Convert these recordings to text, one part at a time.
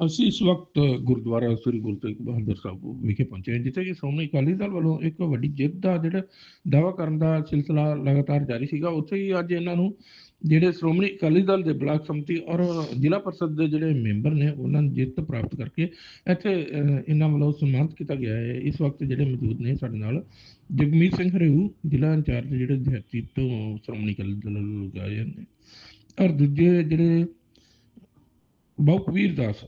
ਅਸੀਂ ਇਸ ਵਕਤ ਗੁਰਦੁਆਰਾ ਸ੍ਰੀ ਗੁਰੂ ਤੇਗ ਬਹਾਦਰ ਸਾਹਿਬ ਵਿਖੇ ਪਹੁੰਚੇ ਹਾਂ, ਜਿੱਥੇ ਕਿ ਸ਼੍ਰੋਮਣੀ ਅਕਾਲੀ ਦਲ ਵੱਲੋਂ ਇੱਕ ਵੱਡੀ ਜਿੱਤ ਦਾ ਜਿਹੜਾ ਦਾਅਵਾ ਕਰਨ ਦਾ ਸਿਲਸਿਲਾ ਲਗਾਤਾਰ ਜਾਰੀ ਸੀਗਾ, ਉੱਥੇ ਹੀ ਅੱਜ ਇਹਨਾਂ ਨੂੰ ਜਿਹੜੇ ਸ਼੍ਰੋਮਣੀ ਅਕਾਲੀ ਦਲ ਦੇ ਬਲਾਕ ਸੰਮਤੀ ਔਰ ਜ਼ਿਲ੍ਹਾ ਪਰਿਸ਼ਦ ਦੇ ਜਿਹੜੇ ਮੈਂਬਰ ਨੇ, ਉਹਨਾਂ ਨੂੰ ਜਿੱਤ ਪ੍ਰਾਪਤ ਕਰਕੇ ਇੱਥੇ ਇਹਨਾਂ ਵੱਲੋਂ ਸਨਮਾਨਿਤ ਕੀਤਾ ਗਿਆ ਹੈ। ਇਸ ਵਕਤ ਜਿਹੜੇ ਮੌਜੂਦ ਨੇ ਸਾਡੇ ਨਾਲ ਜਗਮੀਤ ਸਿੰਘ ਹਰੇਊ, ਜ਼ਿਲ੍ਹਾ ਇੰਚਾਰਜ ਜਿਹੜੇ ਦਿਹਾਤੀ ਤੋਂ ਸ਼੍ਰੋਮਣੀ ਅਕਾਲੀ ਦਲ ਲਗਾਏ ਨੇ। ਔਰ ਦੂਜੇ ਜਿਹੜੇ ਬਹੁਕਵੀਰ ਦਾਸ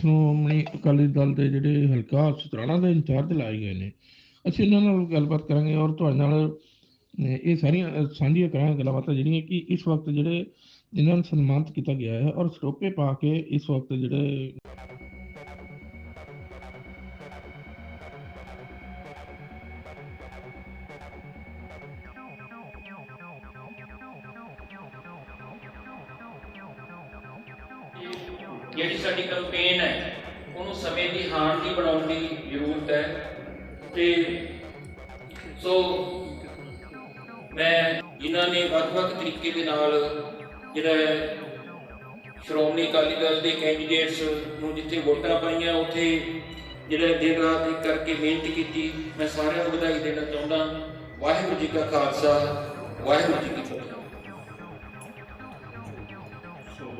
ਸ਼੍ਰੋਮਣੀ ਅਕਾਲੀ ਦਲ ਦੇ ਜਿਹੜੇ ਹਲਕਾ ਸਤਰਾਣਾ ਦੇ ਇੰਚਾਰਜ ਲਾਏ ਗਏ ਨੇ, ਅਸੀਂ ਇਹਨਾਂ ਨਾਲ ਗੱਲਬਾਤ ਕਰਾਂਗੇ ਔਰ ਤੁਹਾਡੇ ਨਾਲ ਇਹ ਸਾਰੀਆਂ ਸਾਂਝੀਆਂ ਕਰਾਂਗੇ ਗੱਲਬਾਤਾਂ ਜਿਹੜੀਆਂ ਕਿ ਇਸ ਵਕਤ ਜਿਹੜੇ ਇਹਨਾਂ ਨੂੰ ਸਨਮਾਨਿਤ ਕੀਤਾ ਗਿਆ ਹੈ ਔਰ ਸਰੋਪੇ ਪਾ ਕੇ ਇਸ ਵਕਤ ਜਿਹੜੇ ਜਿਹੜੀ ਸਾਡੀ ਕੰਪੇਨ ਹੈ, ਉਹਨੂੰ ਸਮੇਂ ਦੀ ਹਾਰ ਦੀ ਬਣਾਉਣ ਦੀ ਜ਼ਰੂਰਤ ਹੈ। ਤੇ ਸੋ ਮੈਂ ਜਿਨ੍ਹਾਂ ਨੇ ਵੱਖ-ਵੱਖ ਤਰੀਕੇ ਦੇ ਨਾਲ ਜਿਹੜਾ ਸ਼੍ਰੋਮਣੀ ਅਕਾਲੀ ਦਲ ਦੇ ਕੈਂਡੀਡੇਟਸ ਨੂੰ ਜਿੱਥੇ ਵੋਟਾਂ ਪਾਈਆਂ, ਉੱਥੇ ਜਿਹੜਾ ਦਿਨ ਰਾਤ ਇੱਕ ਕਰਕੇ ਮਿਹਨਤ ਕੀਤੀ, ਮੈਂ ਸਾਰਿਆਂ ਨੂੰ ਵਧਾਈ ਦੇਣਾ ਚਾਹੁੰਦਾ। ਵਾਹਿਗੁਰੂ ਜੀ ਕਾ ਖਾਲਸਾ, ਵਾਹਿਗੁਰੂ ਜੀ ਕੀ ਫਤਿਹ।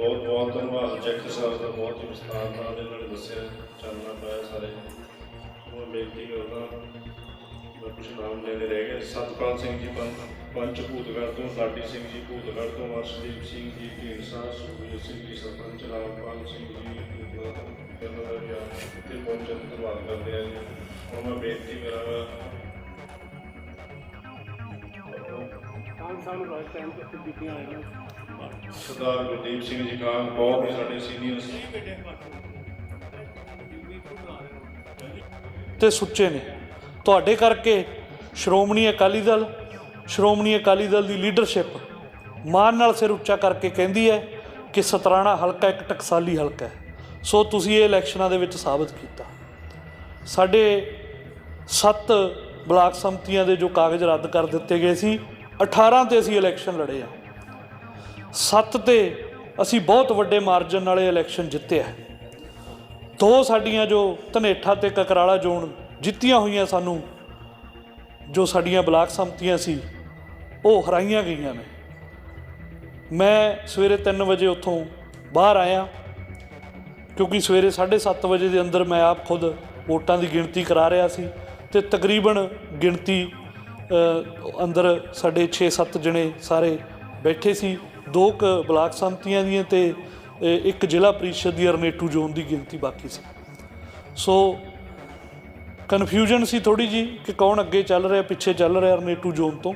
ਬਹੁਤ ਬਹੁਤ ਧੰਨਵਾਦ। ਜੈਕਟਰ ਸਾਹਿਬ ਦਾ ਬਹੁਤ ਹੀ ਵਿਸਤਾਰ ਨਾਲ ਇਹਨਾਂ ਨੇ ਦੱਸਿਆ, ਚਾਨਣਾ ਪਾਇਆ ਸਾਰੇ। ਸੋ ਬੇਨਤੀ ਕਰਦਾ, ਮੈਂ ਕੁਝ ਨਾਮ ਲੈਣੇ ਰਹਿ ਗਏ। ਸਤਪਾਲ ਸਿੰਘ ਜੀ, ਪੰਚ ਪੰਚ ਭੂਤਗੜ੍ਹ ਤੋਂ, ਲਾਡੀ ਸਿੰਘ ਜੀ, ਭੂਤਗੜ੍ਹ ਤੋਂ, ਅਰਸ਼ਦੀਪ ਸਿੰਘ ਜੀ ਢੀਂਡਸਾ ਸੁਖਬੀਰ ਸਿੰਘ ਜੀ, ਸਰਪੰਚ ਰਾਮਪਾਲ ਸਿੰਘ ਜੀ, ਭੂਤਗੜ੍ਹ ਤੋਂ ਦਾ ਵੀ ਆ ਤੇ ਪਹੁੰਚਣ ਦਾ ਧੰਨਵਾਦ ਕਰਦੇ ਆ ਜੀ। ਹੁਣ ਮੈਂ ਬੇਨਤੀ ਕਰਾਂਗਾ। ਸਰਦਾਰ ਗੁਰਦੀਪ ਸਿੰਘ ਜੀ ਖਾਨ ਬਹੁਤ ਹੀ ਸਾਡੇ ਸੀਨੀਅਰ ਤੇ ਸੁੱਚੇ ਨੇ। ਤੁਹਾਡੇ ਕਰਕੇ ਸ਼੍ਰੋਮਣੀ ਅਕਾਲੀ ਦਲ, ਸ਼੍ਰੋਮਣੀ ਅਕਾਲੀ ਦਲ ਦੀ ਲੀਡਰਸ਼ਿਪ ਮਾਨ ਨਾਲ ਸਿਰ ਉੱਚਾ ਕਰਕੇ ਕਹਿੰਦੀ ਹੈ ਕਿ ਸਤਰਾਣਾ ਹਲਕਾ ਇੱਕ ਟਕਸਾਲੀ ਹਲਕਾ ਹੈ। ਸੋ ਤੁਸੀਂ ਇਹ ਇਲੈਕਸ਼ਨਾਂ ਦੇ ਵਿੱਚ ਸਾਬਤ ਕੀਤਾ। ਸਾਡੇ 7 ਬਲਾਕ ਸੰਮਤੀਆਂ ਦੇ ਜੋ ਕਾਗਜ਼ ਰੱਦ ਕਰ ਦਿੱਤੇ ਗਏ ਸੀ 18 ਤੇ ਅਸੀਂ ਇਲੈਕਸ਼ਨ ਲੜੇ ਆ। 7 ਤੇ ਅਸੀਂ ਬਹੁਤ ਵੱਡੇ ਮਾਰਜਨ ਨਾਲ ਇਹ ਇਲੈਕਸ਼ਨ ਜਿੱਤਿਆ ਹੈ ਦੋ ਸਾਡੀਆਂ ਜੋ ਧਨੇਠਾ ਤੇ ਕਕਰਾਲਾ ਜ਼ੋਨ ਜਿੱਤੀਆਂ ਹੋਈਆਂ ਸਾਨੂੰ, ਜੋ ਸਾਡੀਆਂ ਬਲਾਕ ਸੰਮਤੀਆਂ ਸੀ, ਉਹ ਹਰਾਈਆਂ ਗਈਆਂ ਨੇ। ਮੈਂ ਸਵੇਰੇ 3 ਵਜੇ ਉੱਥੋਂ ਬਾਹਰ ਆਇਆ, ਕਿਉਂਕਿ ਸਵੇਰੇ 7:30 ਵਜੇ ਦੇ ਅੰਦਰ ਮੈਂ ਆਪ ਖੁਦ ਵੋਟਾਂ ਦੀ ਗਿਣਤੀ ਕਰਾ ਰਿਹਾ ਸੀ ਤੇ ਤਕਰੀਬਨ ਗਿਣਤੀ ਅੰਦਰ ਸਾਡੇ 6-7 ਜਣੇ ਸਾਰੇ ਬੈਠੇ ਸੀ। ਦੋ ਕ ਬਲਾਕ ਸੰਮਤੀਆਂ ਦੀਆਂ ਤੇ ਇੱਕ ਜ਼ਿਲ੍ਹਾ ਪ੍ਰੀਸ਼ਦ ਦੀ ਅਰਨੇਟੂ ਜ਼ੋਨ ਦੀ ਗਿਣਤੀ ਬਾਕੀ ਸੀ। ਸੋ ਕਨਫਿਊਜ਼ਨ ਸੀ ਥੋੜੀ ਜੀ ਕਿ ਕੌਣ ਅੱਗੇ ਚੱਲ ਰਿਹਾ, ਪਿੱਛੇ ਚੱਲ ਰਿਹਾ ਅਰਨੇਟੂ ਜ਼ੋਨ ਤੋਂ।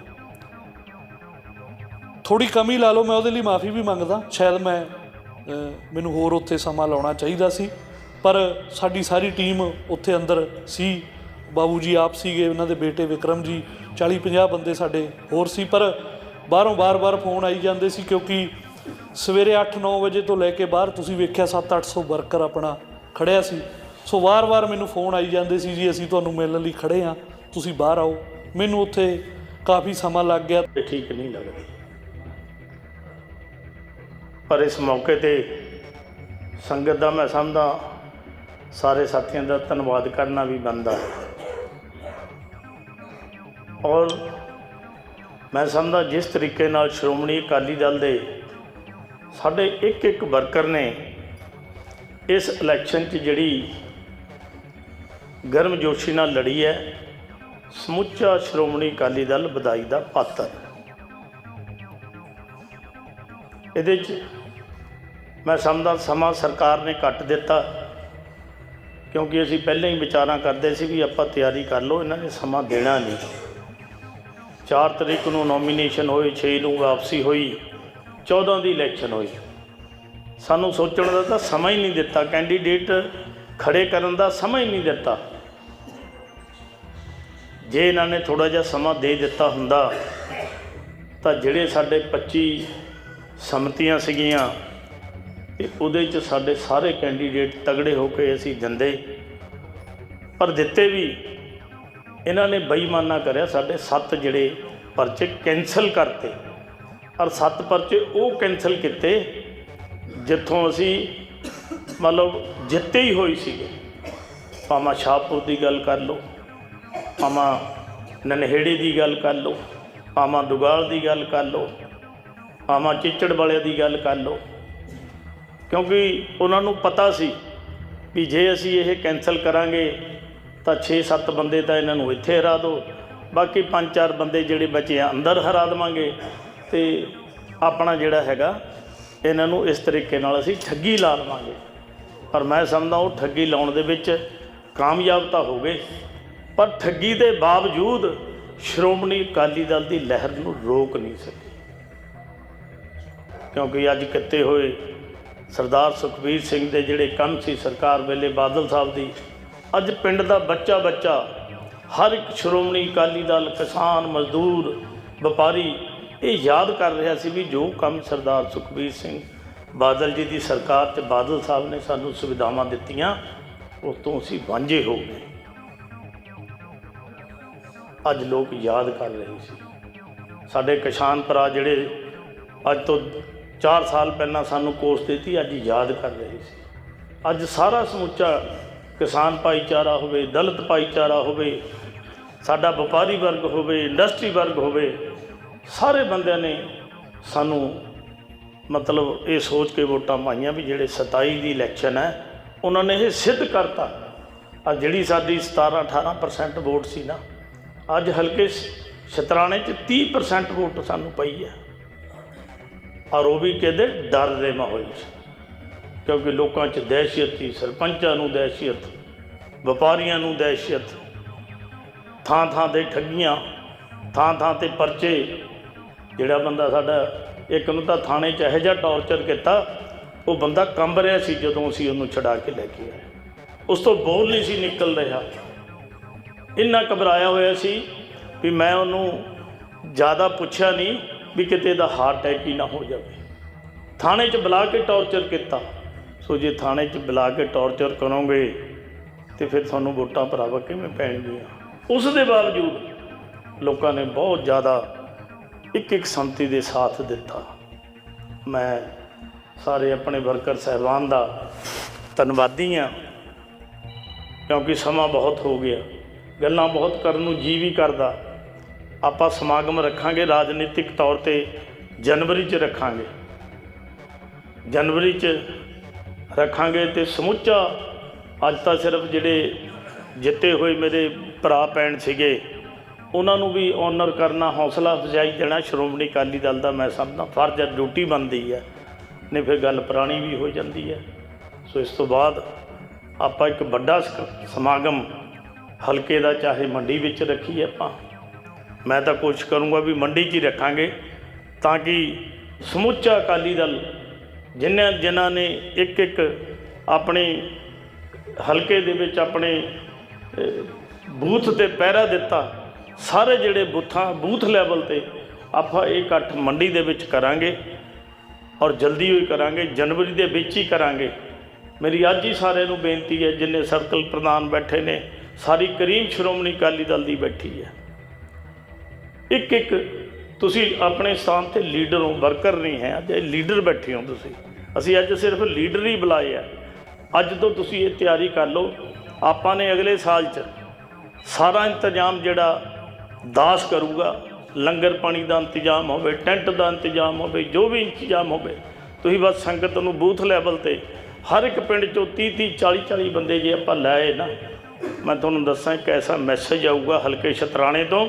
ਥੋੜੀ ਕਮੀ ਲਾ ਲਓ, ਮੈਂ ਉਹਦੇ ਲਈ ਮਾਫੀ ਵੀ ਮੰਗਦਾ। ਸ਼ਾਇਦ ਮੈਂ ਮੈਨੂੰ ਹੋਰ ਉੱਥੇ ਸਮਾਂ ਲਾਉਣਾ ਚਾਹੀਦਾ ਸੀ। ਪਰ ਸਾਡੀ ਸਾਰੀ ਟੀਮ ਉੱਥੇ ਅੰਦਰ ਸੀ। ਬਾਬੂ ਜੀ ਆਪ ਸੀਗੇ, ਉਹਨਾਂ ਦੇ ਬੇਟੇ ਵਿਕਰਮ ਜੀ 40 50 ਬੰਦੇ ਸਾਡੇ ਹੋਰ ਸੀ। ਪਰ ਬਾਹਰੋਂ ਬਾਰ-ਬਾਰ ਫੋਨ ਆਈ ਜਾਂਦੇ ਸੀ ਕਿਉਂਕਿ ਸਵੇਰੇ 8-9 ਵਜੇ ਤੋਂ ਲੈ ਕੇ ਬਾਹਰ ਤੁਸੀਂ ਵੇਖਿਆ 7-800 ਵਰਕਰ ਆਪਣਾ ਖੜਿਆ ਸੀ। ਸੋ ਵਾਰ-ਵਾਰ ਮੈਨੂੰ ਫੋਨ ਆਈ ਜਾਂਦੇ ਸੀ ਜੀ, ਅਸੀਂ ਤੁਹਾਨੂੰ ਮਿਲਣ ਲਈ ਖੜੇ ਆ ਤੁਸੀਂ ਬਾਹਰ ਆਓ। ਮੈਨੂੰ ਉੱਥੇ ਕਾਫੀ ਸਮਾਂ ਲੱਗ ਗਿਆ। ਤੇ ਠੀਕ ਨਹੀਂ ਲੱਗਦੀ। ਪਰ ਇਸ ਮੌਕੇ ਤੇ ਸੰਗਤ ਦਾ ਮੈਂ ਸਮਝਦਾ ਸਾਰੇ ਸਾਥੀਆਂ ਦਾ ਧੰਨਵਾਦ ਕਰਨਾ ਵੀ ਬਣਦਾ। ਔਰ ਮੈਂ ਸਮਝਦਾ ਜਿਸ ਤਰੀਕੇ ਨਾਲ ਸ਼੍ਰੋਮਣੀ ਅਕਾਲੀ ਦਲ ਦੇ ਸਾਡੇ ਇੱਕ ਇੱਕ ਵਰਕਰ ਨੇ ਇਸ ਇਲੈਕਸ਼ਨ 'ਚ ਜਿਹੜੀ ਗਰਮ ਜੋਸ਼ੀ ਨਾਲ ਲੜੀ ਹੈ, ਸਮੁੱਚਾ ਸ਼੍ਰੋਮਣੀ ਅਕਾਲੀ ਦਲ ਵਧਾਈ ਦਾ ਪਾਤਰ। ਇਹਦੇ 'ਚ ਮੈਂ ਸਮਝਦਾ ਸਮਾਂ ਸਰਕਾਰ ਨੇ ਕੱਟ ਦਿੱਤਾ, ਕਿਉਂਕਿ ਅਸੀਂ ਪਹਿਲਾਂ ਹੀ ਵਿਚਾਰਾਂ ਕਰਦੇ ਸੀ ਵੀ ਆਪਾਂ ਤਿਆਰੀ ਕਰ ਲਓ, ਇਹਨਾਂ ਨੇ ਸਮਾਂ ਦੇਣਾ ਨਹੀਂ। 4 ਤਰੀਕ ਨੂੰ ਨੋਮੀਨੇਸ਼ਨ ਹੋਈ 6 ਨੂੰ ਵਾਪਸੀ ਹੋਈ 14 ਦੀ ਇਲੈਕਸ਼ਨ ਹੋਈ। ਸਾਨੂੰ ਸੋਚਣ ਦਾ ਤਾਂ ਸਮਾਂ ਹੀ ਨਹੀਂ ਦਿੱਤਾ ਕੈਂਡੀਡੇਟ ਖੜੇ ਕਰਨ ਦਾ ਸਮਾਂ ਹੀ ਨਹੀਂ ਦਿੱਤਾ। ਜੇ ਇਹਨਾਂ ਨੇ ਥੋੜਾ ਜਿਹਾ ਸਮਾਂ ਦੇ ਦਿੱਤਾ ਹੁੰਦਾ, ਤਾਂ ਜਿਹੜੇ ਸਾਡੇ 25 ਸੰਮਤੀਆਂ ਸੀਗੀਆਂ, ਤੇ ਉਹਦੇ ਚ ਸਾਡੇ ਸਾਰੇ ਕੈਂਡੀਡੇਟ ਤਗੜੇ ਹੋ ਕੇ ਅਸੀਂ ਦਿੰਦੇ ਪਰ ਦਿੱਤੇ ਵੀ ਇਹਨਾਂ ਨੇ ਬੇਈਮਾਨਾ ਕਰਿਆ, ਸਾਡੇ 7 ਜਿਹੜੇ ਪਰਚੇ ਕੈਨਸਲ ਕਰਤੇ। ਔਰ 7 ਪਰਚੇ ਉਹ ਕੈਨਸਲ ਕੀਤੇ ਜਿੱਥੋਂ ਅਸੀਂ ਮਤਲਬ ਜਿੱਤੇ ਹੀ ਹੋਈ ਸੀਗੇ। ਭਾਵੇਂ ਸ਼ਾਹਪੁਰ ਦੀ ਗੱਲ ਕਰ ਲਓ, ਭਾਵੇਂ ਨਨਹੇੜੀ ਦੀ ਗੱਲ ਕਰ ਲਓ, ਭਾਵੇਂ ਦੁਗਾਲ ਦੀ ਗੱਲ ਕਰ ਲਓ, ਭਾਵੇਂ ਚਿੱਚੜ ਵਾਲੇ ਦੀ ਗੱਲ ਕਰ ਲਓ। ਕਿਉਂਕਿ ਉਹਨਾਂ ਨੂੰ ਪਤਾ ਸੀ ਵੀ ਜੇ ਅਸੀਂ ਇਹ ਕੈਨਸਲ ਕਰਾਂਗੇ ਤਾਂ 6-7 ਬੰਦੇ ਤਾਂ ਇਹਨਾਂ ਨੂੰ ਇੱਥੇ ਹਰਾ ਦਿਓ। ਬਾਕੀ 5-4 ਬੰਦੇ ਜਿਹੜੇ ਬਚੇ ਆ, ਅੰਦਰ ਹਰਾ ਦੇਵਾਂਗੇ। ਤੇ ਆਪਣਾ ਜਿਹੜਾ ਹੈਗਾ, ਇਹਨਾਂ ਨੂੰ ਇਸ ਤਰੀਕੇ ਨਾਲ ਅਸੀਂ ਠੱਗੀ ਲਾ ਲਵਾਂਗੇ। ਪਰ ਮੈਂ ਸਮਝਦਾ ਉਹ ਠੱਗੀ ਲਾਉਣ ਦੇ ਵਿੱਚ ਕਾਮਯਾਬ ਤਾਂ ਹੋ ਗਏ। ਪਰ ਠੱਗੀ ਦੇ ਬਾਵਜੂਦ ਸ਼੍ਰੋਮਣੀ ਅਕਾਲੀ ਦਲ ਦੀ ਲਹਿਰ ਨੂੰ ਰੋਕ ਨਹੀਂ ਸਕੀ। ਕਿਉਂਕਿ ਅੱਜ ਕਿੱਤੇ ਹੋਏ ਸਰਦਾਰ ਸੁਖਬੀਰ ਸਿੰਘ ਦੇ ਜਿਹੜੇ ਕੰਮ ਸੀ, ਸਰਕਾਰ ਵੇਲੇ ਬਾਦਲ ਸਾਹਿਬ ਦੀ ਅੱਜ ਪਿੰਡ ਦਾ ਬੱਚਾ ਬੱਚਾ, ਹਰ ਇੱਕ ਸ਼੍ਰੋਮਣੀ ਅਕਾਲੀ ਦਲ, ਕਿਸਾਨ, ਮਜ਼ਦੂਰ, ਵਪਾਰੀ, ਇਹ ਯਾਦ ਕਰ ਰਿਹਾ ਸੀ ਵੀ ਜੋ ਕੰਮ ਸਰਦਾਰ ਸੁਖਬੀਰ ਸਿੰਘ ਬਾਦਲ ਜੀ ਦੀ ਸਰਕਾਰ ਤੇ ਬਾਦਲ ਸਾਹਿਬ ਨੇ ਸਾਨੂੰ ਸੁਵਿਧਾਵਾਂ ਦਿੱਤੀਆਂ, ਉਸ ਤੋਂ ਅਸੀਂ ਵਾਂਝੇ ਹੋ ਗਏ। ਅੱਜ ਲੋਕ ਯਾਦ ਕਰ ਰਹੇ ਸੀ। ਸਾਡੇ ਕਿਸਾਨ ਭਰਾ ਜਿਹੜੇ ਅੱਜ ਤੋਂ 4 ਸਾਲ ਪਹਿਲਾਂ ਸਾਨੂੰ ਕੋਰਸ ਦਿੱਤੀ, ਅੱਜ ਯਾਦ ਕਰ ਰਹੇ ਸੀ। ਅੱਜ ਸਾਰਾ ਸਮੁੱਚਾ ਕਿਸਾਨ ਭਾਈਚਾਰਾ ਹੋਵੇ, ਦਲਿਤ ਭਾਈਚਾਰਾ ਹੋਵੇ, ਸਾਡਾ ਵਪਾਰੀ ਵਰਗ ਹੋਵੇ, ਇੰਡਸਟਰੀ ਵਰਗ ਹੋਵੇ, ਸਾਰੇ ਬੰਦਿਆਂ ਨੇ ਸਾਨੂੰ ਮਤਲਬ ਇਹ ਸੋਚ ਕੇ ਵੋਟਾਂ ਪਾਈਆਂ ਵੀ ਜਿਹੜੇ 27 ਦੀ ਇਲੈਕਸ਼ਨ ਹੈ, ਉਹਨਾਂ ਨੇ ਇਹ ਸਿੱਧ ਕਰਤਾ। ਆ ਜਿਹੜੀ ਸਾਡੀ 17 18% ਵੋਟ ਸੀ ਨਾ, ਅੱਜ ਹਲਕੇ ਸ਼ਤਰਾਣੇ 'ਚ 30% ਵੋਟ ਸਾਨੂੰ ਪਈ ਹੈ। ਔਰ ਉਹ ਵੀ ਕਿਹਦੇ ਡਰ ਦੇ ਮਾਹੌਲ 'ਚ। ਕਿਉਂਕਿ ਲੋਕਾਂ 'ਚ ਦਹਿਸ਼ਤ ਸੀ, ਸਰਪੰਚਾਂ ਨੂੰ ਦਹਿਸ਼ਤ, ਵਪਾਰੀਆਂ ਨੂੰ ਦਹਿਸ਼ਤ। ਥਾਂ ਥਾਂ ਤੇ ਠੱਗੀਆਂ, ਥਾਂ ਥਾਂ ਤੇ ਪਰਚੇ। ਜਿਹੜਾ ਬੰਦਾ ਸਾਡਾ, ਇੱਕ ਨੂੰ ਤਾਂ ਥਾਣੇ 'ਚ ਇਹੋ ਜਿਹਾ ਟੌਰਚਰ ਕੀਤਾ, ਉਹ ਬੰਦਾ ਕੰਬ ਰਿਹਾ ਸੀ ਜਦੋਂ ਅਸੀਂ ਉਹਨੂੰ ਛਡਾ ਕੇ ਲੈ ਕੇ ਆਏ। ਉਸ ਤੋਂ ਬੋਲ ਨਹੀਂ ਸੀ ਨਿਕਲ ਰਿਹਾ। ਇੰਨਾ ਘਬਰਾਇਆ ਹੋਇਆ ਸੀ ਵੀ ਮੈਂ ਉਹਨੂੰ ਜ਼ਿਆਦਾ ਪੁੱਛਿਆ ਨਹੀਂ ਵੀ ਕਿਤੇ ਇਹਦਾ ਹਾਰਟ ਅਟੈਕ ਹੀ ਨਾ ਹੋ ਜਾਵੇ। ਥਾਣੇ 'ਚ ਬੁਲਾ ਕੇ ਟੌਰਚਰ ਕੀਤਾ। ਸੋ ਜੇ ਥਾਣੇ 'ਚ ਬੁਲਾ ਕੇ ਟੌਰਚਰ ਕਰੋਗੇ ਤੇ ਫਿਰ ਤੁਹਾਨੂੰ ਵੋਟਾਂ ਭਰਾਵਾ ਕਿਵੇਂ ਪੈਣਗੀਆਂ? ਉਸ ਦੇ ਬਾਵਜੂਦ ਲੋਕਾਂ ਨੇ ਬਹੁਤ ਜ਼ਿਆਦਾ ਇੱਕ ਇੱਕ ਸੰਮਤੀ ਦੇ ਸਾਥ ਦਿੱਤਾ। ਮੈਂ ਸਾਰੇ ਆਪਣੇ ਵਰਕਰ ਸਹਿਬਾਨ ਦਾ ਧੰਨਵਾਦੀ ਹਾਂ ਕਿਉਂਕਿ ਸਮਾਂ ਬਹੁਤ ਹੋ ਗਿਆ। ਗੱਲਾਂ ਬਹੁਤ ਕਰਨ ਨੂੰ ਜੀ ਵੀ ਕਰਦਾ। ਆਪਾਂ ਸਮਾਗਮ ਰੱਖਾਂਗੇ, ਰਾਜਨੀਤਿਕ ਤੌਰ ਤੇ ਜਨਵਰੀ 'ਚ ਰੱਖਾਂਗੇ। ਜਨਵਰੀ 'ਚ ਰੱਖਾਂਗੇ ਤੇ ਸਮੁੱਚਾ ਅੱਜ ਤਾਂ ਸਿਰਫ ਜਿਹੜੇ ਜਿੱਤੇ ਹੋਏ ਮੇਰੇ ਭਰਾ ਭੈਣ ਸੀਗੇ, ਉਹਨਾਂ ਨੂੰ ਵੀ ਓਨਰ ਕਰਨਾ, ਹੌਸਲਾ ਅਫਜ਼ਾਈ ਦੇਣਾ ਸ਼੍ਰੋਮਣੀ ਅਕਾਲੀ ਦਲ ਦਾ ਮੈਂ ਸਮਝਦਾ, ਫਰਜ਼ ਹੈ ਡਿਊਟੀ ਬਣਦੀ ਹੈ, ਨਹੀਂ ਫਿਰ ਗੱਲ ਪੁਰਾਣੀ ਵੀ ਹੋ ਜਾਂਦੀ ਹੈ। ਸੋ ਇਸ ਤੋਂ ਬਾਅਦ ਆਪਾਂ ਇੱਕ ਵੱਡਾ ਸਕ- ਸਮਾਗਮ ਹਲਕੇ ਦਾ ਚਾਹੇ ਮੰਡੀ ਵਿੱਚ ਰੱਖੀਏ ਆਪਾਂ। ਮੈਂ ਤਾਂ ਕੋਸ਼ਿਸ਼ ਕਰੂੰਗਾ ਵੀ ਮੰਡੀ 'ਚ ਹੀ ਰੱਖਾਂਗੇ, ਤਾਂ ਕਿ ਸਮੁੱਚਾ ਅਕਾਲੀ ਦਲ ਜਿਨ੍ਹਾਂ ਜਿਨ੍ਹਾਂ ਨੇ ਇੱਕ ਇੱਕ ਆਪਣੇ ਹਲਕੇ ਦੇ ਵਿੱਚ ਆਪਣੇ ਬੂਥ ਤੇ ਪਹਿਰਾ ਦਿੱਤਾ, ਸਾਰੇ ਜਿਹੜੇ ਬੂਥਾਂ, ਬੂਥ ਲੈਵਲ ਤੇ ਆਪਾਂ ਇਹ ਇਕੱਠ ਮੰਡੀ ਦੇ ਵਿੱਚ ਕਰਾਂਗੇ ਔਰ ਜਲਦੀ ਹੋਈ ਕਰਾਂਗੇ, ਜਨਵਰੀ ਦੇ ਵਿੱਚ ਹੀ ਕਰਾਂਗੇ। ਮੇਰੀ ਅੱਜ ਹੀ ਸਾਰਿਆਂ ਨੂੰ ਬੇਨਤੀ ਹੈ, ਜਿੰਨੇ ਸਰਕਲ ਪ੍ਰਧਾਨ ਬੈਠੇ ਨੇ, ਸਾਰੀ ਕਰੀਮ ਸ਼੍ਰੋਮਣੀ ਅਕਾਲੀ ਦਲ ਦੀ ਬੈਠੀ ਹੈ। ਇੱਕ ਇੱਕ ਤੁਸੀਂ ਆਪਣੇ ਸਥਾਨ ਤੇ ਲੀਡਰ ਹੋ, ਵਰਕਰ ਨਹੀਂ ਹੈ, ਅੱਜ ਲੀਡਰ ਬੈਠੇ ਹੋ ਤੁਸੀਂ। ਅਸੀਂ ਅੱਜ ਸਿਰਫ ਲੀਡਰ ਹੀ ਬੁਲਾਏ ਆ। ਅੱਜ ਤੋਂ ਤੁਸੀਂ ਇਹ ਤਿਆਰੀ ਕਰ ਲਓ। ਆਪਾਂ ਨੇ ਅਗਲੇ ਸਾਲ 'ਚ ਸਾਰਾ ਇੰਤਜ਼ਾਮ ਜਿਹੜਾ ਦਾਸ ਕਰੂਗਾ, ਲੰਗਰ ਪਾਣੀ ਦਾ ਇੰਤਜ਼ਾਮ ਹੋਵੇ, ਟੈਂਟ ਦਾ ਇੰਤਜ਼ਾਮ ਹੋਵੇ, ਜੋ ਵੀ ਇੰਤਜ਼ਾਮ ਹੋਵੇ, ਤੁਸੀਂ ਬਸ ਸੰਗਤ ਨੂੰ ਬੂਥ ਲੈਵਲ ਤੇ ਹਰ ਇੱਕ ਪਿੰਡ ਚੋਂ 30 30 40 40 ਬੰਦੇ ਜੇ ਆਪਾਂ ਲਾਏ ਨਾ, ਮੈਂ ਤੁਹਾਨੂੰ ਦੱਸਾਂ, ਇੱਕ ਐਸਾ ਮੈਸੇਜ ਆਊਗਾ ਹਲਕੇ ਸ਼ਤਰਾਣੇ ਤੋਂ।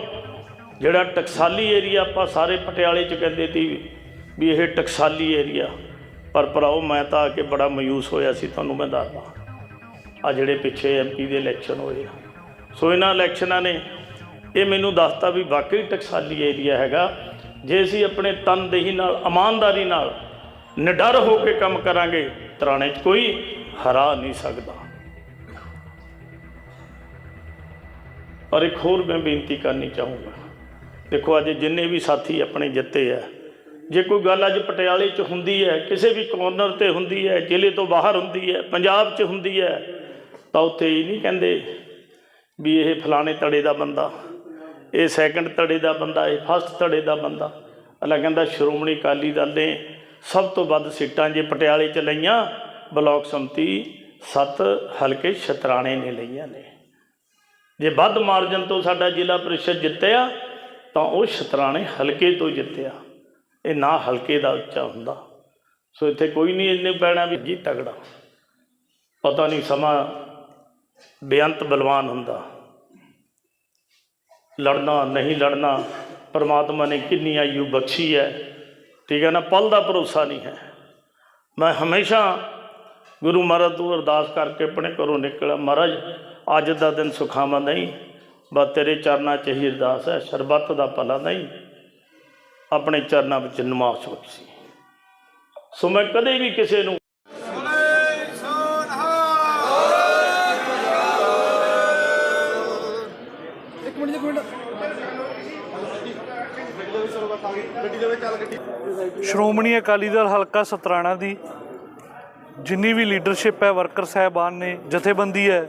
ਜਿਹੜਾ ਟਕਸਾਲੀ ਏਰੀਆ ਆਪਾਂ ਸਾਰੇ ਪਟਿਆਲੇ 'ਚ ਕਹਿੰਦੇ ਸੀ ਵੀ ਇਹ ਟਕਸਾਲੀ ਏਰੀਆ। ਪਰ ਭਰਾਓ, ਮੈਂ ਤਾਂ ਆ ਕੇ ਬੜਾ ਮਾਯੂਸ ਹੋਇਆ ਸੀ, ਤੁਹਾਨੂੰ ਮੈਂ ਦੱਸਦਾ। ਆ ਜਿਹੜੇ ਪਿੱਛੇ ਐਮਪੀ ਦੇ ਇਲੈਕਸ਼ਨ ਹੋਏ ਆ। ਸੋ ਇਹਨਾਂ ਇਲੈਕਸ਼ਨਾਂ ਨੇ ਇਹ ਮੈਨੂੰ ਦੱਸਤਾ ਵੀ ਵਾਕਈ ਟਕਸਾਲੀ ਏਰੀਆ ਹੈਗਾ। ਜੇ ਅਸੀਂ ਆਪਣੇ ਤਨਦੇਹੀ ਨਾਲ, ਇਮਾਨਦਾਰੀ ਨਾਲ ਨਿਡਰ ਹੋ ਕੇ ਕੰਮ ਕਰਾਂਗੇ, ਤਰਾਣੇ 'ਚ ਕੋਈ ਹਰਾ ਨਹੀਂ ਸਕਦਾ। ਔਰ ਇੱਕ ਹੋਰ ਮੈਂ ਬੇਨਤੀ ਕਰਨੀ ਚਾਹੂੰਗਾ। ਦੇਖੋ, ਅੱਜ ਜਿੰਨੇ ਵੀ ਸਾਥੀ ਆਪਣੇ ਜਿੱਤੇ ਆ, ਜੇ ਕੋਈ ਗੱਲ ਅੱਜ ਪਟਿਆਲੇ 'ਚ ਹੁੰਦੀ ਹੈ, ਕਿਸੇ ਵੀ ਕੋਰਨਰ ਤੇ ਹੁੰਦੀ ਹੈ, ਜ਼ਿਲ੍ਹੇ ਤੋਂ ਬਾਹਰ ਹੁੰਦੀ ਹੈ, ਪੰਜਾਬ 'ਚ ਹੁੰਦੀ ਹੈ, ਤਾਂ ਉੱਥੇ ਇਹ ਨਹੀਂ ਕਹਿੰਦੇ ਵੀ ਇਹ ਫਲਾਣੇ ਧੜੇ ਦਾ ਬੰਦਾ, ਇਹ ਸੈਕੰਡ ਧੜੇ ਦਾ ਬੰਦਾ, ਇਹ ਫਸਟ ਧੜੇ ਦਾ ਬੰਦਾ। ਅਲਾ ਕਹਿੰਦਾ, ਸ਼੍ਰੋਮਣੀ ਅਕਾਲੀ ਦਲ ਨੇ ਸਭ ਤੋਂ ਵੱਧ ਸੀਟਾਂ ਜੇ ਪਟਿਆਲੇ 'ਚ ਲਈਆਂ, ਬਲਾਕ ਸੰਮਤੀ ਸੱਤ ਹਲਕੇ ਸ਼ਤਰਾਣੇ ਨੇ ਲਈਆਂ ਨੇ। ਜੇ ਵੱਧ ਮਾਰਜਨ ਤੋਂ ਸਾਡਾ ਜ਼ਿਲ੍ਹਾ ਪ੍ਰੀਸ਼ਦ ਜਿੱਤਿਆ ਤਾਂ ਉਹ ਸ਼ਤਰਾਣੇ ਹਲਕੇ ਤੋਂ ਜਿੱਤਿਆ। ਇਹ ਨਾ ਹਲਕੇ ਦਾ ਉੱਚਾ ਹੁੰਦਾ। ਸੋ ਇੱਥੇ ਕੋਈ ਨਹੀਂ ਇਹਨੇ ਪੈਣਾ ਵੀ ਜੀ ਤਗੜਾ। ਪਤਾ ਨਹੀਂ ਸਮਾਂ ਬੇਅੰਤ ਬਲਵਾਨ ਹੁੰਦਾ। ਲੜਨਾ, ਨਹੀਂ ਲੜਨਾ, ਪਰਮਾਤਮਾ ਨੇ ਕਿੰਨੀ ਆਯੂ ਬਖਸ਼ੀ ਹੈ। ਠੀਕ ਹੈ ਨਾ, ਪਲ ਦਾ ਭਰੋਸਾ ਨਹੀਂ ਹੈ। ਮੈਂ ਹਮੇਸ਼ਾ ਗੁਰੂ ਮਹਾਰਾਜ ਤੋਂ ਅਰਦਾਸ ਕਰਕੇ ਆਪਣੇ ਘਰੋਂ ਨਿਕਲਿਆ, ਮਹਾਰਾਜ, ਅੱਜ ਦਾ ਦਿਨ ਸੁਖਾਵਾਂ ਨਹੀਂ ਬਸ ਤੇਰੇ ਚਰਨਾਂ 'ਚ ਹੀ ਅਰਦਾਸ ਹੈ ਸਰਬੱਤ ਦਾ ਭਲਾ ਨਹੀਂ। ਆਪਣੇ ਚਰਨਾਂ ਵਿੱਚ ਨਮਾਜ਼ ਬਖਸ਼ੀ। ਸੋ ਮੈਂ ਕਦੇ ਵੀ ਕਿਸੇ ਨੂੰ ਸ਼੍ਰੋਮਣੀ ਅਕਾਲੀ ਦਲ ਹਲਕਾ ਸਤਰਾਣਾ ਦੀ ਜਿੰਨੀ ਵੀ ਲੀਡਰਸ਼ਿਪ ਹੈ ਵਰਕਰ ਸਾਹਿਬਾਨ ਨੇ ਜਥੇਬੰਦੀ ਹੈ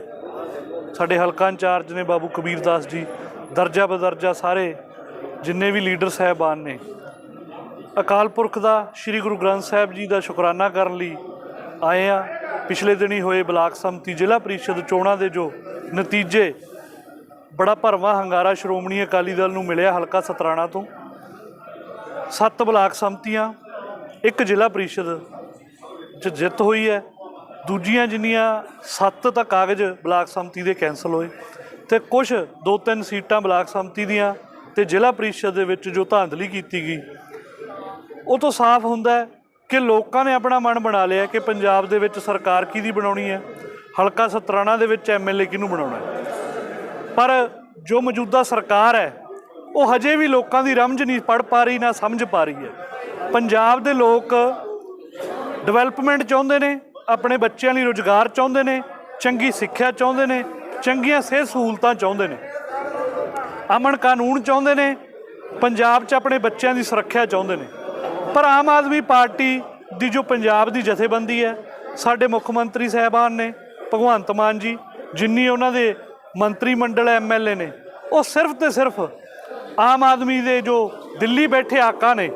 ਸਾਡੇ ਹਲਕਾ ਇੰਚਾਰਜ ਨੇ ਬਾਬੂ ਕਬੀਰ ਦਾਸ ਜੀ, ਦਰਜਾ ਬਦਰਜਾ ਸਾਰੇ ਜਿੰਨੇ ਵੀ ਲੀਡਰ ਸਾਹਿਬਾਨ ਨੇ, ਅਕਾਲ ਪੁਰਖ ਦਾ ਸ੍ਰੀ ਗੁਰੂ ਗ੍ਰੰਥ ਸਾਹਿਬ ਜੀ ਦਾ ਸ਼ੁਕਰਾਨਾ ਕਰਨ ਲਈ ਆਏ ਆ ਪਿਛਲੇ ਦਿਨੀ ਹੋਏ ਬਲਾਕ ਸੰਮਤੀ ਜ਼ਿਲ੍ਹਾ ਪ੍ਰੀਸ਼ਦ ਚੋਣਾਂ ਦੇ ਜੋ ਨਤੀਜੇ, ਬੜਾ ਭਰਵਾਂ ਹੰਗਾਰਾ ਸ਼੍ਰੋਮਣੀ ਅਕਾਲੀ ਦਲ ਨੂੰ ਮਿਲਿਆ ਹਲਕਾ ਸਤਰਾਣਾ ਤੋਂ। ਸੱਤ ਬਲਾਕ ਸੰਮਤੀਆਂ, ਇੱਕ ਜ਼ਿਲ੍ਹਾ ਪ੍ਰੀਸ਼ਦ ਚ ਜਿੱਤ ਹੋਈ ਹੈ। ਦੂਜੀਆਂ ਜਿੰਨੀਆਂ ਸੱਤ ਤਾਂ ਕਾਗਜ਼ ਬਲਾਕ ਸੰਮਤੀ ਦੇ ਕੈਂਸਲ ਹੋਏ ਤੇ ਕੁਝ ਦੋ ਤਿੰਨ ਸੀਟਾਂ ਬਲਾਕ ਸੰਮਤੀ ਦੀਆਂ ਤੇ ਜ਼ਿਲ੍ਹਾ ਪ੍ਰੀਸ਼ਦ ਦੇ ਵਿੱਚ ਜੋ ਧਾਂਦਲੀ ਕੀਤੀ ਗਈ, ਉਹ ਤੋਂ ਸਾਫ਼ ਹੁੰਦਾ ਕਿ ਲੋਕਾਂ ਨੇ ਆਪਣਾ ਮਨ ਬਣਾ ਲਿਆ ਕਿ ਪੰਜਾਬ ਦੇ ਵਿੱਚ ਸਰਕਾਰ ਕਿਹਦੀ ਬਣਾਉਣੀ ਹੈ, ਹਲਕਾ ਸਤਰਾਣਾ ਦੇ ਵਿੱਚ ਐਮਐਲਏ ਕਿਹਨੂੰ ਬਣਾਉਣਾ ਪਰ ਜੋ ਮੌਜੂਦਾ ਸਰਕਾਰ ਹੈ, ਉਹ ਹਜੇ ਵੀ ਲੋਕਾਂ ਦੀ ਰਮਝ ਨਹੀਂ ਪੜ ਪਾ ਰਹੀ, ਨਾ ਸਮਝ ਪਾ ਰਹੀ ਹੈ। ਪੰਜਾਬ ਦੇ ਲੋਕ ਡਿਵੈਲਪਮੈਂਟ ਚਾਹੁੰਦੇ ਨੇ ਆਪਣੇ ਬੱਚਿਆਂ ਲਈ ਰੋਜ਼ਗਾਰ ਚਾਹੁੰਦੇ ਨੇ, ਚੰਗੀ ਸਿੱਖਿਆ ਚਾਹੁੰਦੇ ਨੇ, ਚੰਗੀਆਂ ਸਿਹਤ ਸਹੂਲਤਾਂ ਚਾਹੁੰਦੇ ਨੇ। ਅਮਨ ਕਾਨੂੰਨ ਚਾਹੁੰਦੇ ਨੇ, ਪੰਜਾਬ 'ਚ ਆਪਣੇ ਬੱਚਿਆਂ ਦੀ ਸੁਰੱਖਿਆ ਚਾਹੁੰਦੇ ਨੇ। ਪਰ ਆਮ ਆਦਮੀ ਪਾਰਟੀ ਦੀ ਜੋ ਪੰਜਾਬ ਦੀ ਜਥੇਬੰਦੀ ਹੈ, ਸਾਡੇ ਮੁੱਖ ਮੰਤਰੀ ਸਾਹਿਬਾਨ ਨੇ, ਭਗਵੰਤ ਮਾਨ ਜੀ, ਜਿੰਨੀ ਉਹਨਾਂ ਦੇ ਮੰਤਰੀ ਮੰਡਲ ਐਮਐਲਏ ਨੇ, ਉਹ ਸਿਰਫ ਤੇ ਸਿਰਫ ਆਮ ਆਦਮੀ ਦੇ ਜੋ ਦਿੱਲੀ ਬੈਠੇ ਆਕਾ ਨੇ,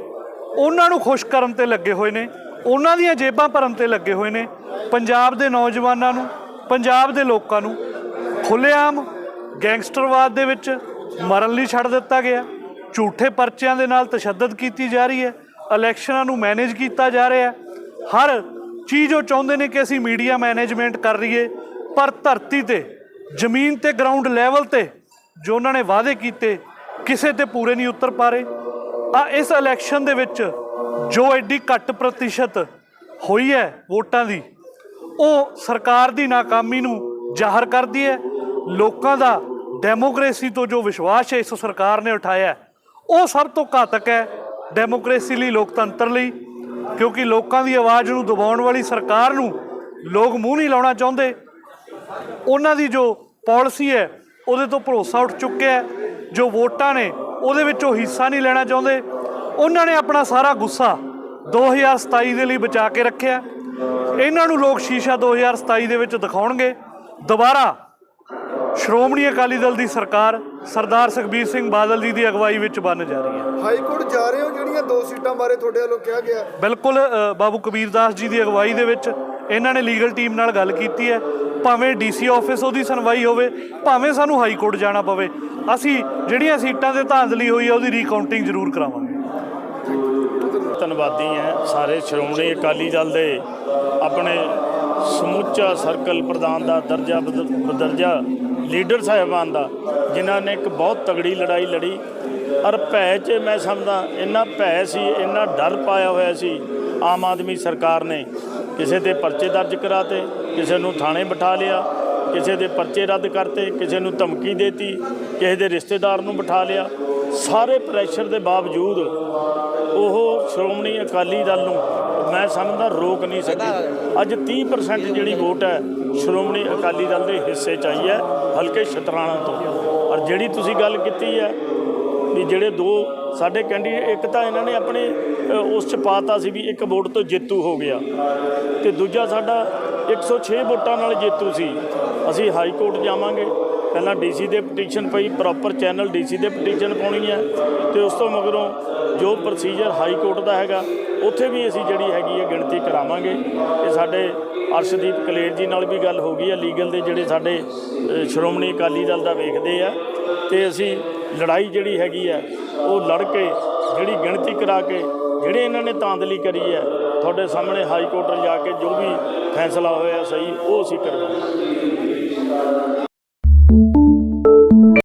ਉਹਨਾਂ ਨੂੰ ਖੁਸ਼ ਕਰਨ ਤੇ ਲੱਗੇ ਹੋਏ ਨੇ। ਉਹਨਾਂ ਦੀਆਂ ਜੇਬਾਂ ਭਰਨ ਤੇ ਲੱਗੇ ਹੋਏ ਨੇ। ਪੰਜਾਬ ਦੇ ਨੌਜਵਾਨਾਂ ਨੂੰ, ਪੰਜਾਬ ਦੇ ਲੋਕਾਂ ਨੂੰ ਖੁੱਲ੍ਹੇਆਮ ਗੈਂਗਸਟਰਵਾਦ ਦੇ ਵਿੱਚ ਮਰਨ ਲਈ ਛੱਡ ਦਿੱਤਾ ਗਿਆ। ਝੂਠੇ ਪਰਚਿਆਂ ਦੇ ਨਾਲ ਤਸ਼ੱਦਦ ਕੀਤੀ ਜਾ ਰਹੀ ਹੈ। ਇਲੈਕਸ਼ਨਾਂ ਨੂੰ ਮੈਨੇਜ ਕੀਤਾ ਜਾ ਰਿਹਾ ਹੈ। ਹਰ ਚੀਜ਼ ਉਹ ਚਾਹੁੰਦੇ ਨੇ ਕਿ ਅਸੀਂ ਮੀਡੀਆ ਮੈਨੇਜਮੈਂਟ ਕਰ ਰਹੀਏ ਪਰ ਧਰਤੀ ਤੇ, ਜ਼ਮੀਨ ਤੇ ਗਰਾਊਂਡ ਲੈਵਲ ਤੇ ਜੋ ਉਹਨਾਂ ਨੇ ਵਾਅਦੇ ਕੀਤੇ, ਕਿਸੇ ਤੇ ਪੂਰੇ ਨਹੀਂ ਉਤਰ ਪਾ ਰਹੇ। ਆ ਇਸ ਇਲੈਕਸ਼ਨ ਦੇ ਵਿੱਚ ਜੋ ਐਡੀ ਘੱਟ ਪ੍ਰਤੀਸ਼ਤ ਹੋਈ ਹੈ ਵੋਟਾਂ ਦੀ, ਉਹ ਸਰਕਾਰ ਦੀ ਨਾਕਾਮੀ ਨੂੰ ਜ਼ਾਹਰ ਕਰਦੀ ਹੈ। ਲੋਕਾਂ ਦਾ ਡੈਮੋਕ੍ਰੇਸੀ ਤੋਂ ਜੋ ਵਿਸ਼ਵਾਸ ਹੈ ਇਸ ਸਰਕਾਰ ਨੇ ਉਠਾਇਆ ਉਹ ਸਭ ਤੋਂ ਘਾਤਕ ਹੈ ਡੈਮੋਕ੍ਰੇਸੀ ਲਈ ਲੋਕਤੰਤਰ ਲਈ, ਕਿਉਂਕਿ ਲੋਕਾਂ ਦੀ ਆਵਾਜ਼ ਨੂੰ ਦਬਾਉਣ ਵਾਲੀ ਸਰਕਾਰ ਨੂੰ ਲੋਕ ਮੂੰਹ ਨਹੀਂ ਲਾਉਣਾ ਚਾਹੁੰਦੇ। ਉਹਨਾਂ ਦੀ ਜੋ ਪਾਲਿਸੀ ਹੈ, ਉਹਦੇ ਤੋਂ ਭਰੋਸਾ ਉੱਠ ਚੁੱਕਿਆ ਜੋ ਵੋਟਾਂ ਨੇ, ਉਹਦੇ ਵਿੱਚੋਂ ਹਿੱਸਾ ਨਹੀਂ ਲੈਣਾ ਚਾਹੁੰਦੇ। ਉਹਨਾਂ ਨੇ ਆਪਣਾ ਸਾਰਾ ਗੁੱਸਾ 2027 ਦੇ ਲਈ ਬਚਾ ਕੇ ਰੱਖਿਆ। ਇਹਨਾਂ ਨੂੰ ਲੋਕ ਸ਼ੀਸ਼ਾ 2027 ਦੇ ਵਿੱਚ ਦਿਖਾਉਣਗੇ। ਦੁਬਾਰਾ ਸ਼੍ਰੋਮਣੀ ਅਕਾਲੀ ਦਲ ਦੀ ਸਰਕਾਰ ਸਰਦਾਰ ਸੁਖਬੀਰ ਸਿੰਘ ਬਾਦਲ ਜੀ ਦੀ ਅਗਵਾਈ ਵਿੱਚ ਬਣ ਜਾ ਰਹੀ ਹੈ। ਹਾਈ ਕੋਰਟ ਜਾ ਰਹੇ ਹੋ ਜਿਹੜੀਆਂ ਦੋ ਸੀਟਾਂ ਬਾਰੇ ਤੁਹਾਡੇ ਵੱਲੋਂ ਕਿਹਾ ਗਿਆ? ਬਿਲਕੁਲ ਬਾਬੂ ਕਬੀਰ ਦਾਸ ਜੀ ਦੀ ਅਗਵਾਈ ਦੇ ਵਿੱਚ ਇਹਨਾਂ ਨੇ ਲੀਗਲ ਟੀਮ ਨਾਲ ਗੱਲ ਕੀਤੀ ਹੈ। ਭਾਵੇਂ ਡੀਸੀ ਆਫਿਸ ਉਹਦੀ ਸੁਣਵਾਈ ਹੋਵੇ ਭਾਵੇਂ ਸਾਨੂੰ ਹਾਈ ਕੋਰਟ ਜਾਣਾ ਪਵੇ ਅਸੀਂ ਜਿਹੜੀਆਂ ਸੀਟਾਂ ਤੇ ਧਾਂਦਲੀ ਹੋਈ ਹੈ ਉਹਦੀ ਰੀਕਾਊਂਟਿੰਗ ਜ਼ਰੂਰ ਕਰਾਵਾਂਗੇ। ਧੰਨਵਾਦੀ ਹਾਂ। ਸਾਰੇ ਸ਼੍ਰੋਮਣੀ ਅਕਾਲੀ ਦਲ ਦੇ ਆਪਣੇ ਸਮੁੱਚਾ ਸਰਕਲ ਪ੍ਰਧਾਨ ਦਾ ਦਰਜਾ ਬਦਰਜਾ ਲੀਡਰ ਸਾਹਿਬਾਨ ਦਾ, ਜਿਨ੍ਹਾਂ ਨੇ ਇੱਕ ਬਹੁਤ ਤਗੜੀ ਲੜਾਈ ਲੜੀ। ਔਰ ਭੈ 'ਚ ਮੈਂ ਸਮਝਦਾ, ਇੰਨਾ ਭੈ ਸੀ, ਇੰਨਾ ਡਰ ਪਾਇਆ ਹੋਇਆ ਸੀ ਆਮ ਆਦਮੀ ਸਰਕਾਰ ਨੇ। ਕਿਸੇ ਦੇ ਪਰਚੇ ਦਰਜ ਕਰਾਤੇ, ਕਿਸੇ ਨੂੰ ਥਾਣੇ ਬਿਠਾ ਲਿਆ, ਕਿਸੇ ਦੇ ਪਰਚੇ ਰੱਦ ਕਰਤੇ, ਕਿਸੇ ਨੂੰ ਧਮਕੀ ਦੇਤੀ, ਕਿਸੇ ਦੇ ਰਿਸ਼ਤੇਦਾਰ ਨੂੰ ਬਿਠਾ ਲਿਆ। ਸਾਰੇ ਪ੍ਰੈਸ਼ਰ ਦੇ ਬਾਵਜੂਦ ਉਹ ਸ਼੍ਰੋਮਣੀ ਅਕਾਲੀ ਦਲ ਨੂੰ ਮੈਂ ਸਮਝਦਾ ਰੋਕ ਨਹੀਂ ਸਕੀ। ਅੱਜ 30% ਜਿਹੜੀ ਵੋਟ ਹੈ ਸ਼੍ਰੋਮਣੀ ਅਕਾਲੀ ਦਲ ਦੇ ਹਿੱਸੇ ਚ ਆਈ ਹੈ, ਹਲਕੇ ਸ਼ਤਰਾਣਾ ਤੋਂ। ਔਰ ਜਿਹੜੀ ਤੁਸੀਂ ਗੱਲ ਕੀਤੀ ਹੈ ਵੀ ਜਿਹੜੇ ਦੋ ਸਾਡੇ ਕੈਂਡੀਡੇਟ ਇੱਕ ਤਾਂ ਇਹਨਾਂ ਨੇ ਆਪਣੇ ਉਸ ਚ ਪਾਤਾ ਸੀ ਵੀ ਇੱਕ ਵੋਟ ਤੋਂ ਜੇਤੂ ਹੋ ਗਿਆ ਤੇ ਦੂਜਾ ਸਾਡਾ 106 ਵੋਟਾਂ ਨਾਲ ਜੇਤੂ ਸੀ। ਅਸੀਂ ਹਾਈ ਕੋਰਟ ਜਾਵਾਂਗੇ। ਪਹਿਲਾਂ ਡੀਸੀ ਦੇ ਪਟੀਸ਼ਨ ਪਈ ਪ੍ਰੋਪਰ ਚੈਨਲ ਡੀਸੀ ਦੇ ਪਟੀਸ਼ਨ ਪਾਉਣੀ ਹੈ ਤੇ ਉਸ ਤੋਂ ਮਗਰੋਂ ਜੋ ਪ੍ਰੋਸੀਜਰ ਹਾਈ ਕੋਰਟ ਦਾ ਹੈਗਾ, ਉੱਥੇ ਵੀ ਅਸੀਂ ਜਿਹੜੀ ਹੈਗੀ ਹੈ ਗਿਣਤੀ ਕਰਾਵਾਂਗੇ। ਇਹ ਸਾਡੇ ਅਰਸ਼ਦੀਪ ਕਲੇਰ ਜੀ ਨਾਲ ਵੀ ਗੱਲ ਹੋ ਗਈ ਹੈ ਲੀਗਲ ਦੇ ਜਿਹੜੇ ਸਾਡੇ ਸ਼੍ਰੋਮਣੀ ਅਕਾਲੀ ਦਲ ਦਾ ਵੇਖਦੇ ਆ। ਤੇ ਅਸੀਂ ਲੜਾਈ ਜਿਹੜੀ ਹੈਗੀ ਹੈ, ਉਹ ਲੜ ਕੇ, ਜਿਹੜੀ ਗਿਣਤੀ ਕਰਾ ਕੇ, ਜਿਹੜੇ ਇਹਨਾਂ ਨੇ ਤਾਂਦਲੀ ਕਰੀ ਹੈ, ਤੁਹਾਡੇ ਸਾਹਮਣੇ ਹਾਈ ਕੋਰਟ ਜਾ ਕੇ ਜੋ ਵੀ ਫੈਸਲਾ ਹੋਇਆ ਸਹੀ, ਉਹ ਅਸੀਂ ਕਰਵਾਵਾਂਗੇ।